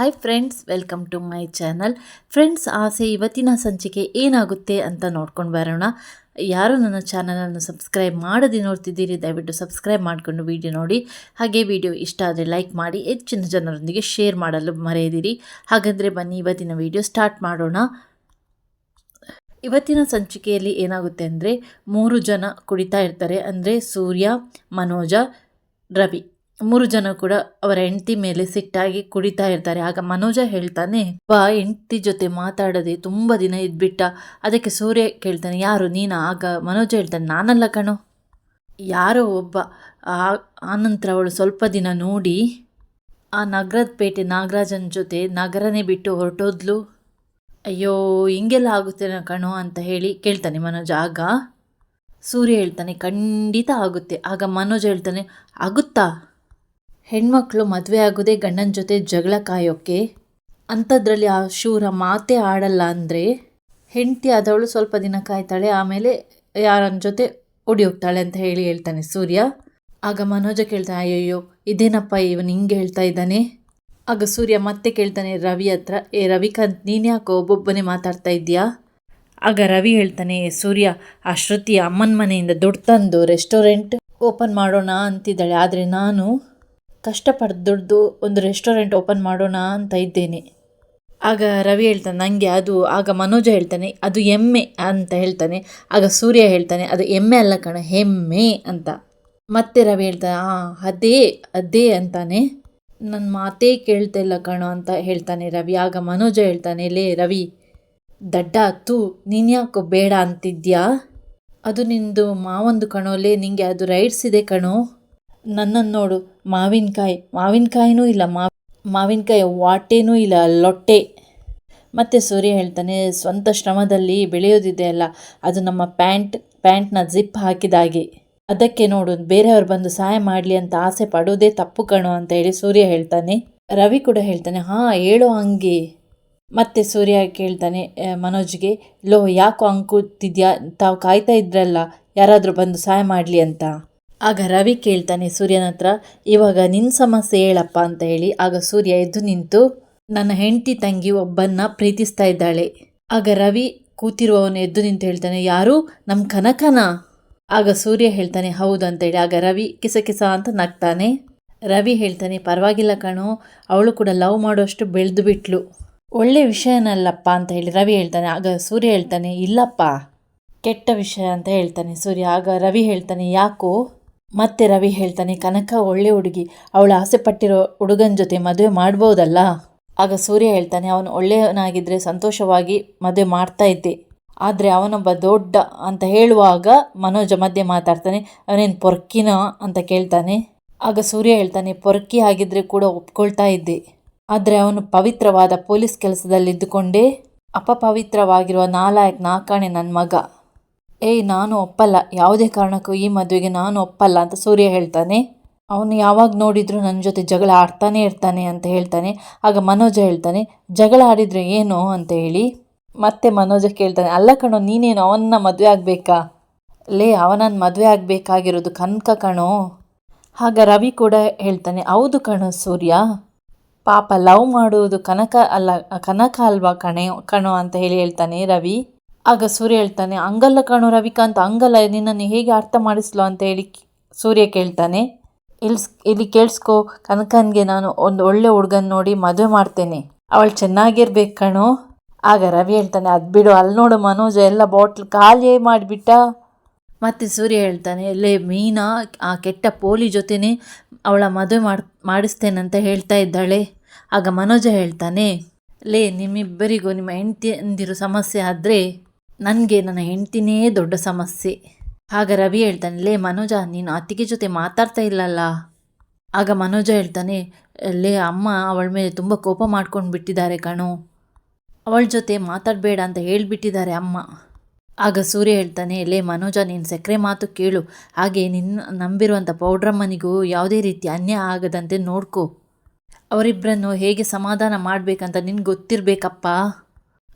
Hi friends welcome to my channel friends ಆಸೆ ಇವತ್ತಿನ ಸಂಚಿಕೆ ಏನಾಗುತ್ತೆ ಅಂತ ನೋಡ್ಕೊಂಡು ಬರೋಣ. ಯಾರು ನನ್ನ ಚಾನಲನ್ನು ಸಬ್ಸ್ಕ್ರೈಬ್ ಮಾಡದೆ ನೋಡ್ತಿದ್ದೀರಿ, ದಯವಿಟ್ಟು ಸಬ್ಸ್ಕ್ರೈಬ್ ಮಾಡಿಕೊಂಡು ವಿಡಿಯೋ ನೋಡಿ. ಹಾಗೆ ವಿಡಿಯೋ ಇಷ್ಟ ಆದರೆ ಲೈಕ್ ಮಾಡಿ, ಹೆಚ್ಚಿನ ಜನರೊಂದಿಗೆ ಶೇರ್ ಮಾಡಲು ಮರೆಯದಿರಿ. ಹಾಗಾದರೆ ಬನ್ನಿ, ಇವತ್ತಿನ ವಿಡಿಯೋ ಸ್ಟಾರ್ಟ್ ಮಾಡೋಣ. ಇವತ್ತಿನ ಸಂಚಿಕೆಯಲ್ಲಿ ಏನಾಗುತ್ತೆ ಅಂದರೆ, ಮೂರು ಜನ ಕುಡಿತಾ ಇರ್ತಾರೆ. ಅಂದರೆ ಸೂರ್ಯ, ಮನೋಜ, ರವಿ. ಮೂರು ಜನ ಕೂಡ ಅವರ ಹೆಂಡತಿ ಮೇಲೆ ಸಿಟ್ಟಾಗಿ ಕುಡಿತಾ ಇರ್ತಾರೆ. ಆಗ ಮನೋಜ ಹೇಳ್ತಾನೆ, ಬಾ, ಹೆಂಡತಿ ಜೊತೆ ಮಾತಾಡದೆ ತುಂಬ ದಿನ ಇದ್ಬಿಟ್ಟ. ಅದಕ್ಕೆ ಸೂರ್ಯ ಕೇಳ್ತಾನೆ, ಯಾರು, ನೀನು? ಆಗ ಮನೋಜ ಹೇಳ್ತಾನೆ, ನಾನಲ್ಲ ಕಣೋ. ಯಾರೋ ಒಬ್ಬ ಆನಂತರ ಅವಳು ಸ್ವಲ್ಪ ದಿನ ನೋಡಿ, ಆ ನಗರದ ಪೇಟೆ ನಾಗರಾಜನ ಜೊತೆ ನಗರನೇ ಬಿಟ್ಟು ಹೊರಟೋದ್ಲು? ಅಯ್ಯೋ, ಹಿಂಗೆಲ್ಲ ಆಗುತ್ತೆ ಕಣೋ ಅಂತ ಹೇಳಿ ಕೇಳ್ತಾನೆ ಮನೋಜ. ಆಗ ಸೂರ್ಯ ಹೇಳ್ತಾನೆ, ಖಂಡಿತ ಆಗುತ್ತೆ. ಆಗ ಮನೋಜ್ ಹೇಳ್ತಾನೆ, ಆಗುತ್ತಾ? ಹೆಣ್ಮಕ್ಳು ಮದುವೆ ಆಗೋದೇ ಗಂಡನ ಜೊತೆ ಜಗಳ ಕಾಯೋಕ್ಕೆ ಅಂಥದ್ರಲ್ಲಿ ಆ ಶೂರ ಮಾತೇ ಆಡಲ್ಲ ಅಂದರೆ? ಹೆಂಡತಿ ಆದವಳು ಸ್ವಲ್ಪ ದಿನ ಕಾಯ್ತಾಳೆ, ಆಮೇಲೆ ಯಾರನ್ನ ಜೊತೆ ಓಡಿ ಹೋಗ್ತಾಳೆ ಅಂತ ಹೇಳಿ ಹೇಳ್ತಾನೆ ಸೂರ್ಯ. ಆಗ ಮನೋಜ ಕೇಳ್ತಾನೆ, ಅಯ್ಯಯ್ಯೋ, ಇದೇನಪ್ಪ ಇವನು ಹಿಂಗೆ ಹೇಳ್ತಾ ಇದ್ದಾನೆ? ಆಗ ಸೂರ್ಯ ಮತ್ತೆ ಕೇಳ್ತಾನೆ, ರವಿ ಹತ್ರ, ಏ ರವಿಕಾಂತ್, ನೀನು ಯಾಕೋ ಒಬ್ಬೊಬ್ಬನೇ ಮಾತಾಡ್ತಾ ಇದ್ದೀಯಾ? ಆಗ ರವಿ ಹೇಳ್ತಾನೆ ಸೂರ್ಯ, ಆ ಶ್ರುತಿ ಅಮ್ಮನ ಮನೆಯಿಂದ ದುಡ್ಡು ತಂದು ರೆಸ್ಟೋರೆಂಟ್ ಓಪನ್ ಮಾಡೋಣ ಅಂತಿದ್ದಾಳೆ, ಆದರೆ ನಾನು ಕಷ್ಟಪಟ್ಟು ದುಡ್ದು ಒಂದು ರೆಸ್ಟೋರೆಂಟ್ ಓಪನ್ ಮಾಡೋಣ ಅಂತ ಇದ್ದೇನೆ. ಆಗ ರವಿ ಹೇಳ್ತಾನೆ ನನಗೆ ಅದು, ಆಗ ಮನೋಜ ಹೇಳ್ತಾನೆ, ಅದು ಎಮ್ಮೆ ಅಂತ ಹೇಳ್ತಾನೆ, ಆಗ ಸೂರ್ಯ ಹೇಳ್ತಾನೆ, ಅದು ಎಮ್ಮೆ ಅಲ್ಲ ಕಣ, ಹೆಮ್ಮೆ ಅಂತ. ಮತ್ತೆ ರವಿ ಹೇಳ್ತಾನೆ ಹಾಂ ಅದೇ ಅದೇ ಅಂತಾನೆ. ನನ್ನ ಮಾತೇ ಕೇಳ್ತಾ ಇಲ್ಲ ಕಣೋ ಅಂತ ಹೇಳ್ತಾನೆ ರವಿ. ಆಗ ಮನೋಜ ಹೇಳ್ತಾನೆ, ಲೇ ರವಿ, ದಡ್ಡ ಹತ್ತು ನೀನ್ಯಾಕೋ ಬೇಡ ಅಂತಿದ್ಯಾ? ಅದು ನಿಂದು ಮಾವೊಂದು ಕಣೋಲೆ ನಿಂಗೆ ಅದು ರೈಟ್ಸ್ ಇದೆ ಕಣೋ. ನನ್ನನ್ನು ನೋಡು. ಮಾವಿನಕಾಯಿ. ಮಾವಿನಕಾಯಿನೂ ಇಲ್ಲ. ಮಾವ್ ಮಾವಿನಕಾಯಿ ವಾಟೇನೂ ಇಲ್ಲ. ಲೊಟ್ಟೆ. ಮತ್ತು ಸೂರ್ಯ ಹೇಳ್ತಾನೆ, ಸ್ವಂತ ಶ್ರಮದಲ್ಲಿ ಬೆಳೆಯೋದಿದೆ ಅಲ್ಲ. ಅದು ನಮ್ಮ ಪ್ಯಾಂಟ್, ಪ್ಯಾಂಟ್ನ ಜಿಪ್ ಹಾಕಿದಾಗೆ ಅದಕ್ಕೆ ನೋಡು, ಬೇರೆಯವರು ಬಂದು ಸಹಾಯ ಮಾಡಲಿ ಅಂತ ಆಸೆ ಪಡೋದೇ ತಪ್ಪು ಕಣು ಅಂತ ಹೇಳಿ ಸೂರ್ಯ ಹೇಳ್ತಾನೆ. ರವಿ ಕೂಡ ಹೇಳ್ತಾನೆ, ಹಾಂ, ಹೇಳೋ ಹಂಗೆ. ಮತ್ತೆ ಸೂರ್ಯ ಕೇಳ್ತಾನೆ ಮನೋಜ್ಗೆ, ಲೋ, ಯಾಕೋ ಅಂಕುತ್ತಿದ್ಯಾ ತಾವು ಕಾಯ್ತಾ ಇದ್ರಲ್ಲ. ಯಾರಾದರೂ ಬಂದು ಸಹಾಯ ಮಾಡಲಿ ಅಂತ. ಆಗ ರವಿ ಕೇಳ್ತಾನೆ ಸೂರ್ಯನ ಹತ್ರ, ಇವಾಗ ನಿನ್ನ ಸಮಸ್ಯೆ ಹೇಳಪ್ಪ ಅಂತ ಹೇಳಿ. ಆಗ ಸೂರ್ಯ ಎದ್ದು ನಿಂತು, ನನ್ನ ಹೆಂಡತಿ ತಂಗಿ ಒಬ್ಬನ್ನ ಪ್ರೀತಿಸ್ತಾ ಇದ್ದಾಳೆ. ಆಗ ರವಿ ಕೂತಿರುವವನು ಎದ್ದು ನಿಂತು ಹೇಳ್ತಾನೆ, ಯಾರು? ನಮ್ಮ ಕನಕನ? ಆಗ ಸೂರ್ಯ ಹೇಳ್ತಾನೆ, ಹೌದು ಅಂತೇಳಿ ಆಗ ರವಿ ಕಿಸ ಕಿಸ ಅಂತ ನಗ್ತಾನೆ. ರವಿ ಹೇಳ್ತಾನೆ, ಪರವಾಗಿಲ್ಲ ಕಣೋ, ಅವಳು ಕೂಡ ಲವ್ ಮಾಡೋಷ್ಟು ಬೆಳೆದು ಬಿಟ್ಲು. ಒಳ್ಳೆ ವಿಷಯನಲ್ಲಪ್ಪ ಅಂತ ಹೇಳಿ ರವಿ ಹೇಳ್ತಾನೆ. ಆಗ ಸೂರ್ಯ ಹೇಳ್ತಾನೆ, ಇಲ್ಲಪ್ಪ, ಕೆಟ್ಟ ವಿಷಯ ಅಂತ ಹೇಳ್ತಾನೆ ಸೂರ್ಯ. ಆಗ ರವಿ ಹೇಳ್ತಾನೆ, ಯಾಕೋ? ಮತ್ತೆ ರವಿ ಹೇಳ್ತಾನೆ, ಕನಕ ಒಳ್ಳೆ ಹುಡುಗಿ. ಅವಳು ಆಸೆ ಪಟ್ಟಿರೋ ಹುಡುಗನ ಜೊತೆ ಮದುವೆ ಮಾಡ್ಬೋದಲ್ಲ? ಆಗ ಸೂರ್ಯ ಹೇಳ್ತಾನೆ, ಅವನು ಒಳ್ಳೆಯವನಾಗಿದ್ದರೆ ಸಂತೋಷವಾಗಿ ಮದುವೆ ಮಾಡ್ತಾ ಇದ್ದೆ. ಆದರೆ ಅವನೊಬ್ಬ ದೊಡ್ಡ ಅಂತ ಹೇಳುವಾಗ ಮನೋಜ ಮಧ್ಯೆ ಮಾತಾಡ್ತಾನೆ, ಅವನೇನು ಪೊರ್ಕಿನ? ಅಂತ ಕೇಳ್ತಾನೆ. ಆಗ ಸೂರ್ಯ ಹೇಳ್ತಾನೆ, ಪೊರ್ಕಿ ಆಗಿದ್ದರೆ ಕೂಡ ಒಪ್ಕೊಳ್ತಾ ಇದ್ದೆ. ಆದರೆ ಅವನು ಪವಿತ್ರವಾದ ಪೊಲೀಸ್ ಕೆಲಸದಲ್ಲಿದ್ದುಕೊಂಡೇ. ಅಪಪವಿತ್ರವಾಗಿರುವ ನಾಲಾಯಕ್ ನಾಕಾಣೆ ನನ್ನ ಮಗ. ಏಯ್, ನಾನು ಒಪ್ಪಲ್ಲ. ಯಾವುದೇ ಕಾರಣಕ್ಕೂ ಈ ಮದುವೆಗೆ ನಾನು ಒಪ್ಪಲ್ಲ ಅಂತ ಸೂರ್ಯ ಹೇಳ್ತಾನೆ. ಅವನು ಯಾವಾಗ ನೋಡಿದ್ರು ನನ್ನ ಜೊತೆ ಜಗಳ ಆಡ್ತಾನೆ ಇರ್ತಾನೆ ಅಂತ ಹೇಳ್ತಾನೆ. ಆಗ ಮನೋಜ ಹೇಳ್ತಾನೆ, ಜಗಳ ಆಡಿದರೆ ಏನು? ಅಂತ ಹೇಳಿ. ಮತ್ತೆ ಮನೋಜ ಕೇಳ್ತಾನೆ, ಅಲ್ಲ ಕಣೋ, ನೀನೇನು ಅವನ್ನ ಮದುವೆ ಆಗಬೇಕಾ? ಲೇ, ಅವನನ್ನು ಮದುವೆ ಆಗಬೇಕಾಗಿರೋದು ಕನಕ ಕಣೋ. ಆಗ ರವಿ ಕೂಡ ಹೇಳ್ತಾನೆ, ಹೌದು ಕಣೋ ಸೂರ್ಯ. ಪಾಪ ಲವ್ ಮಾಡುವುದು ಕನಕ ಅಲ್ಲ, ಕನಕ ಅಲ್ವಾ ಕಣೆ, ಕಣೋ ಅಂತ ಹೇಳಿ ಹೇಳ್ತಾನೆ ರವಿ. ಆಗ ಸೂರ್ಯ ಹೇಳ್ತಾನೆ ಹಂಗಲ್ಲ ಕಾಣು ರವಿಕಾಂತ್ ಹಂಗಲ್ಲ ನಿನ್ನನ್ನು ಹೇಗೆ ಅರ್ಥ ಮಾಡಿಸ್ಲೋ ಅಂತ ಹೇಳಿ ಸೂರ್ಯ ಕೇಳ್ತಾನೆ, ಇಲ್ಸ್, ಇಲ್ಲಿ ಕೇಳಿಸ್ಕೊ, ಕನಕನ್ಗೆ ನಾನು ಒಂದು ಒಳ್ಳೆ ಹುಡುಗನ್ ನೋಡಿ ಮದುವೆ ಮಾಡ್ತೇನೆ. ಅವಳು ಚೆನ್ನಾಗಿರ್ಬೇಕು ಕಣೋ. ಆಗ ರವಿ ಹೇಳ್ತಾನೆ, ಅದು ಬಿಡು ಅಲ್ಲಿ ನೋಡು ಮನೋಜ, ಎಲ್ಲ ಬಾಟ್ಲ್ ಖಾಲಿ ಮಾಡಿಬಿಟ್ಟ. ಮತ್ತೆ ಸೂರ್ಯ ಹೇಳ್ತಾನೆ, ಲೇ ಮೀನಾ, ಆ ಕೆಟ್ಟ ಪೋಲಿ ಜೊತೆನೇ ಅವಳ ಮದುವೆ ಮಾಡಿ, ಮಾಡಿಸ್ತೇನಂತ ಹೇಳ್ತಾ ಇದ್ದಾಳೆ. ಆಗ ಮನೋಜ ಹೇಳ್ತಾನೆ, ಲೇ ನಿಮ್ಮಿಬ್ಬರಿಗೂ ನಿಮ್ಮ ಹೆಂಡತಿ ಸಮಸ್ಯೆ ಆದರೆ ನನಗೆ ನನ್ನ ಹೆಂಡ್ತಿನೇ ದೊಡ್ಡ ಸಮಸ್ಯೆ. ಆಗ ರವಿ ಹೇಳ್ತಾನೆ, ಲೇ ಮನೋಜ, ನೀನು ಅತ್ತಿಗೆ ಜೊತೆ ಮಾತಾಡ್ತಾ ಇಲ್ಲಲ್ಲ? ಆಗ ಮನೋಜ ಹೇಳ್ತಾನೆ, ಲೇ ಅಮ್ಮ, ಅವಳ ಮೇಲೆ ತುಂಬ ಕೋಪ ಮಾಡ್ಕೊಂಡು ಬಿಟ್ಟಿದ್ದಾರೆ ಕಣೋ. ಅವಳ ಜೊತೆ ಮಾತಾಡಬೇಡ ಅಂತ ಹೇಳಿಬಿಟ್ಟಿದ್ದಾರೆ ಅಮ್ಮ. ಆಗ ಸೂರ್ಯ ಹೇಳ್ತಾನೆ, ಲೇ ಮನೋಜ, ನೀನು ಸಕ್ಕರೆ ಮಾತು ಕೇಳು. ಹಾಗೆ ನಿನ್ನ ನಂಬಿರುವಂಥ ಪೌಡ್ರಮ್ಮನಿಗೂ ಯಾವುದೇ ರೀತಿ ಅನ್ಯಾಯ ಆಗದಂತೆ ನೋಡ್ಕೋ. ಅವರಿಬ್ಬರನ್ನು ಹೇಗೆ ಸಮಾಧಾನ ಮಾಡಬೇಕಂತ ನಿನ್ಗೆ ಗೊತ್ತಿರಬೇಕಪ್ಪ?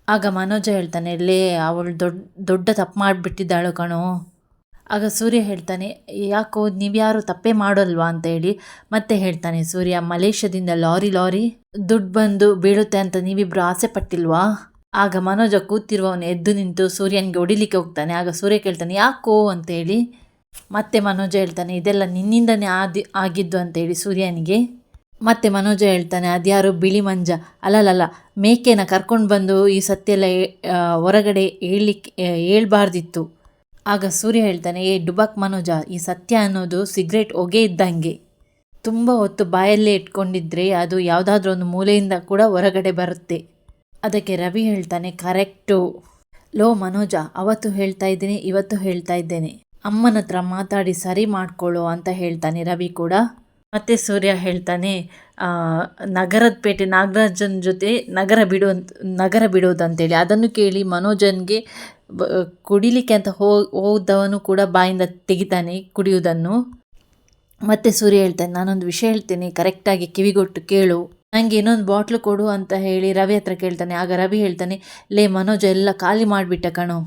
ಆಗ ಮನೋಜ ಹೇಳ್ತಾನೆ, ಲೇ, ಅವಳು ದೊಡ್ಡ ದೊಡ್ಡ ತಪ್ಪು ಮಾಡಿಬಿಟ್ಟಿದ್ದಾಳು ಕಣೋ. ಆಗ ಸೂರ್ಯ ಹೇಳ್ತಾನೆ, ಯಾಕೋ ನೀವ್ಯಾರು ತಪ್ಪೇ ಮಾಡೋಲ್ವಾ ಅಂತ ಹೇಳಿ? ಮತ್ತೆ ಹೇಳ್ತಾನೆ ಸೂರ್ಯ, ಮಲೇಷ್ಯಾದಿಂದ ಲಾರಿ ಲಾರಿ, ದುಡ್ಡು ಬಂದು ಬೀಳುತ್ತೆ ಅಂತ ನೀವಿಬ್ಬರು ಆಸೆ ಪಟ್ಟಿಲ್ವಾ? ಆಗ ಮನೋಜ ಕೂತಿರುವವನು ಎದ್ದು ನಿಂತು ಸೂರ್ಯನಿಗೆ ಹೊಡಿಲಿಕ್ಕೆ ಹೋಗ್ತಾನೆ. ಆಗ ಸೂರ್ಯ ಕೇಳ್ತಾನೆ, ಯಾಕೋ? ಅಂತೇಳಿ ಮತ್ತೆ ಮನೋಜ ಹೇಳ್ತಾನೆ, ಇದೆಲ್ಲ ನಿನ್ನಿಂದನೇ ಆದಿ, ಆಗಿದ್ದು ಅಂತೇಳಿ ಸೂರ್ಯನಿಗೆ. ಮತ್ತೆ ಮನೋಜ ಹೇಳ್ತಾನೆ, ಅದ್ಯಾರು ಬಿಳಿ ಮಂಜ? ಅಲ್ಲಲ್ಲ ಮೇಕೆನ ಕರ್ಕೊಂಡು ಬಂದು ಈ ಸತ್ಯ ಎಲ್ಲ ಹೊರಗಡೆ ಹೇಳಲಿಕ್ಕೆ ಹೇಳ್ಬಾರ್ದಿತ್ತು. ಆಗ ಸೂರ್ಯ ಹೇಳ್ತಾನೆ, ಏ, ಡುಬಾಕ್ ಮನೋಜ, ಈ ಸತ್ಯ ಅನ್ನೋದು ಸಿಗರೇಟ್ ಹೊಗೆ ಇದ್ದಂಗೆ. ತುಂಬ ಹೊತ್ತು ಬಾಯಲ್ಲೇ ಇಟ್ಕೊಂಡಿದ್ರೆ ಅದು ಯಾವುದಾದ್ರೂ ಒಂದು ಮೂಲೆಯಿಂದ ಕೂಡ ಹೊರಗಡೆ ಬರುತ್ತೆ. ಅದಕ್ಕೆ ರವಿ ಹೇಳ್ತಾನೆ, ಕರೆಕ್ಟು. ಲೋ ಮನೋಜ, ಅವತ್ತು ಹೇಳ್ತಾ ಇದ್ದೀನಿ, ಇವತ್ತು ಹೇಳ್ತಾ ಇದ್ದೇನೆ. ಅಮ್ಮನ ಹತ್ರ ಮಾತಾಡಿ ಸರಿ ಮಾಡ್ಕೊಳ್ಳೋ ಅಂತ ಹೇಳ್ತಾನೆ ರವಿ ಕೂಡ. ಮತ್ತೆ ಸೂರ್ಯ ಹೇಳ್ತಾನೆ ನಗರದ ಪೇಟೆ ನಾಗರಾಜನ್ ಜೊತೆ ನಗರ ಬಿಡು ನಗರ ಬಿಡೋದಂತೇಳಿ ಅದನ್ನು ಕೇಳಿ ಮನೋಜನ್ಗೆ ಕುಡಿಲಿಕ್ಕೆ ಅಂತ ಹೋದವನು ಕೂಡ ಬಾಯಿಂದ ತೆಗಿತಾನೆ ಕುಡಿಯುವುದನ್ನು. ಮತ್ತೆ ಸೂರ್ಯ ಹೇಳ್ತಾನೆ, ನಾನೊಂದು ವಿಷಯ ಹೇಳ್ತೇನೆ ಕರೆಕ್ಟಾಗಿ ಕಿವಿಗೊಟ್ಟು ಕೇಳು. ನನಗೆ ಇನ್ನೊಂದು ಬಾಟ್ಲು ಕೊಡು ಅಂತ ಹೇಳಿ ರವಿ ಹತ್ರ ಕೇಳ್ತಾನೆ. ಆಗ ರವಿ ಹೇಳ್ತಾನೆ, ಲೇ ಮನೋಜ, ಎಲ್ಲ ಖಾಲಿ ಮಾಡಿಬಿಟ್ಟ ಕಣೋ.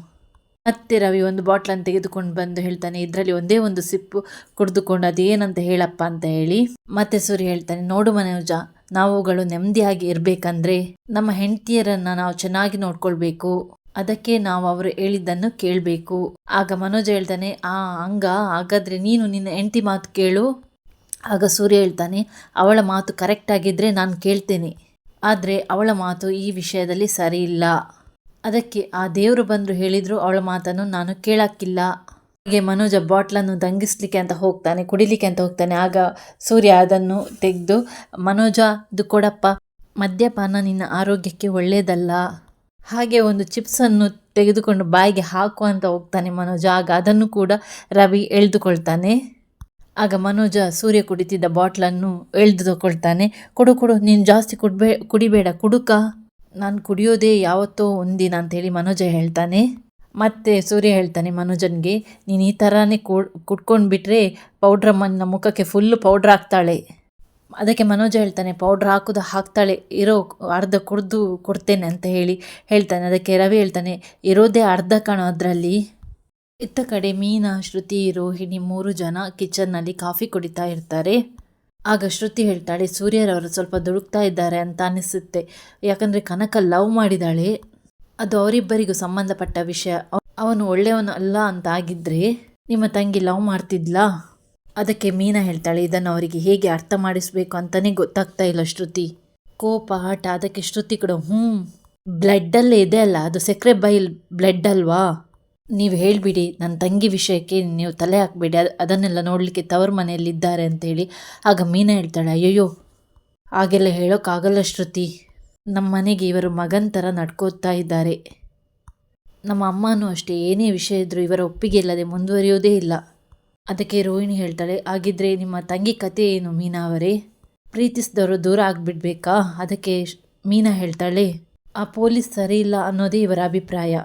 ಮತ್ತೆ ರವಿ ಒಂದು ಬಾಟ್ಲನ್ನು ತೆಗೆದುಕೊಂಡು ಬಂದು ಹೇಳ್ತಾನೆ, ಇದರಲ್ಲಿ ಒಂದೇ ಒಂದು ಸಿಪ್ಪು ಕುಡಿದುಕೊಂಡು ಅದೇನಂತ ಹೇಳಪ್ಪ ಅಂತ ಹೇಳಿ ಮತ್ತೆ ಸೂರ್ಯ ಹೇಳ್ತಾನೆ, ನೋಡು ಮನೋಜ, ನಾವುಗಳು ನೆಮ್ಮದಿಯಾಗಿ ಇರಬೇಕಂದ್ರೆ ನಮ್ಮ ಹೆಂಡತಿಯರನ್ನು ನಾವು ಚೆನ್ನಾಗಿ ನೋಡ್ಕೊಳ್ಬೇಕು. ಅದಕ್ಕೆ ನಾವು ಅವರು ಹೇಳಿದ್ದನ್ನು ಕೇಳಬೇಕು. ಆಗ ಮನೋಜ ಹೇಳ್ತಾನೆ, ಆ, ಹಂಗ ಹಾಗಾದರೆ ನೀನು ನಿನ್ನ ಹೆಂಡತಿ ಮಾತು ಕೇಳು. ಆಗ ಸೂರ್ಯ ಹೇಳ್ತಾನೆ, ಅವಳ ಮಾತು ಕರೆಕ್ಟ್ ಆಗಿದ್ರೆ ನಾನು ಕೇಳ್ತೇನೆ. ಆದರೆ ಅವಳ ಮಾತು ಈ ವಿಷಯದಲ್ಲಿ ಸರಿ ಅದಕ್ಕೆ ಆ ದೇವರು ಬಂದರು ಹೇಳಿದ್ರು, ಅವಳ ಮಾತನ್ನು ನಾನು ಕೇಳಕ್ಕಿಲ್ಲ. ಹೀಗೆ ಮನೋಜ ಬಾಟ್ಲನ್ನು ದಂಗಿಸ್ಲಿಕ್ಕೆ ಅಂತ ಹೋಗ್ತಾನೆ, ಕುಡಿಲಿಕ್ಕೆ ಅಂತ ಹೋಗ್ತಾನೆ. ಆಗ ಸೂರ್ಯ ಅದನ್ನು ತೆಗೆದು, ಮನೋಜ, ಇದು ಕೊಡಪ್ಪ, ಮದ್ಯಪಾನ ನಿನ್ನ ಆರೋಗ್ಯಕ್ಕೆ ಒಳ್ಳೆಯದಲ್ಲ ಹಾಗೆ ಒಂದು ಚಿಪ್ಸನ್ನು ತೆಗೆದುಕೊಂಡು ಬಾಯಿಗೆ ಹಾಕು ಅಂತ ಹೋಗ್ತಾನೆ ಮನೋಜ. ಆಗ ಅದನ್ನು ಕೂಡ ರವಿ ಎಳೆದುಕೊಳ್ತಾನೆ. ಆಗ ಮನೋಜ ಸೂರ್ಯ ಕುಡಿತಿದ್ದ ಬಾಟ್ಲನ್ನು ಎಳೆದುಕೊಳ್ತಾನೆ. ಕೊಡು ಕೊಡು, ನೀನು ಜಾಸ್ತಿ ಕುಡ್ಬೇ, ಕುಡಿಬೇಡ, ಕುಡುಕ. ನಾನು ಕುಡಿಯೋದೇ ಯಾವತ್ತೋ ಒಂದಿನ ಅಂತೇಳಿ ಮನೋಜ ಹೇಳ್ತಾನೆ. ಮತ್ತೆ ಸೂರ್ಯ ಹೇಳ್ತಾನೆ ಮನೋಜನ್ಗೆ, ನೀನು ಈ ಥರನೇ ಕುಡ್ಕೊಂಡು ಬಿಟ್ಟರೆ ಪೌಡ್ರಮ್ಮನ ಮುಖಕ್ಕೆ ಫುಲ್ಲು ಪೌಡ್ರ್ ಹಾಕ್ತಾಳೆ. ಅದಕ್ಕೆ ಮನೋಜ ಹೇಳ್ತಾನೆ, ಪೌಡ್ರ್ ಹಾಕೋದು ಹಾಕ್ತಾಳೆ, ಇರೋ ಅರ್ಧ ಕುಡ್ದು ಕೊಡ್ತೇನೆ ಅಂತ ಹೇಳಿ ಹೇಳ್ತಾನೆ. ಅದಕ್ಕೆ ರವಿ ಹೇಳ್ತಾನೆ, ಇರೋದೇ ಅರ್ಧ ಕಣ ಅದರಲ್ಲಿ. ಇತ್ತ ಕಡೆ ಮೀನಾ, ಶ್ರುತಿ, ರೋಹಿಣಿ ಮೂರು ಜನ ಕಿಚನ್ನಲ್ಲಿ ಕಾಫಿ ಕುಡಿತಾ ಇರ್ತಾರೆ. ಆಗ ಶ್ರುತಿ ಹೇಳ್ತಾಳೆ ಸೂರ್ಯರವರು ಸ್ವಲ್ಪ ದುಡುಕ್ತಾ ಇದ್ದಾರೆ ಅಂತ ಅನಿಸುತ್ತೆ ಯಾಕಂದರೆ ಕನಕ ಲವ್ ಮಾಡಿದಾಳೆ. ಅದು ಅವರಿಬ್ಬರಿಗೂ ಸಂಬಂಧಪಟ್ಟ ವಿಷಯ. ಅವನು ಒಳ್ಳೆಯವನು ಅಲ್ಲ ಅಂತ ಆಗಿದ್ದರೆ ನಿಮ್ಮ ತಂಗಿ ಲವ್ ಮಾಡ್ತಿದ್ಲಾ? ಅದಕ್ಕೆ ಮೀನಾ ಹೇಳ್ತಾಳೆ, ಇದನ್ನು ಅವರಿಗೆ ಹೇಗೆ ಅರ್ಥ ಮಾಡಿಸ್ಬೇಕು ಅಂತಲೇ ಗೊತ್ತಾಗ್ತಾ ಇಲ್ಲ ಶ್ರುತಿ. ಕೋಪ, ಹಠ, ಅದಕ್ಕೆ ಶ್ರುತಿ ಕೂಡ ಹ್ಞೂ ಬ್ಲಡ್ಡಲ್ಲೇ ಇದೆ ಅಲ್ಲ, ಅದು ಸಕ್ಕರೆ ಬೈಲ್ ಬ್ಲಡ್ ಅಲ್ವಾ? ನೀವು ಹೇಳಿಬಿಡಿ, ನನ್ನ ತಂಗಿ ವಿಷಯಕ್ಕೆ ನೀವು ತಲೆ ಹಾಕಬೇಡಿ, ಅದು, ಅದನ್ನೆಲ್ಲ ನೋಡಲಿಕ್ಕೆ ತವರು ಮನೆಯಲ್ಲಿ ಇದ್ದಾರೆ ಅಂತೇಳಿ. ಆಗ ಮೀನಾ ಹೇಳ್ತಾಳೆ, ಅಯ್ಯಯ್ಯೋ, ಹಾಗೆಲ್ಲ ಹೇಳೋಕ್ಕಾಗಲ್ಲ ಶ್ರುತಿ. ನಮ್ಮ ಮನೆಗೆ ಇವರು ಮಗನ ಥರ ನಡ್ಕೋತಾ ಇದ್ದಾರೆ. ನಮ್ಮ ಅಮ್ಮನೂ ಅಷ್ಟೇ, ಏನೇ ವಿಷಯ ಇದ್ದರೂ ಇವರ ಒಪ್ಪಿಗೆ ಇಲ್ಲದೆ ಮುಂದುವರಿಯೋದೇ ಇಲ್ಲ. ಅದಕ್ಕೆ ರೋಹಿಣಿ ಹೇಳ್ತಾಳೆ, ಹಾಗಿದ್ರೆ ನಿಮ್ಮ ತಂಗಿ ಕತೆ ಏನು ಮೀನಾ ಅವರೇ? ಪ್ರೀತಿಸಿದವರು ದೂರ ಆಗಿಬಿಡ್ಬೇಕಾ? ಅದಕ್ಕೆ ಮೀನಾ ಹೇಳ್ತಾಳೆ, ಆ ಪೊಲೀಸ್ ಸರಿ ಇಲ್ಲ ಅನ್ನೋದೇ ಇವರ ಅಭಿಪ್ರಾಯ.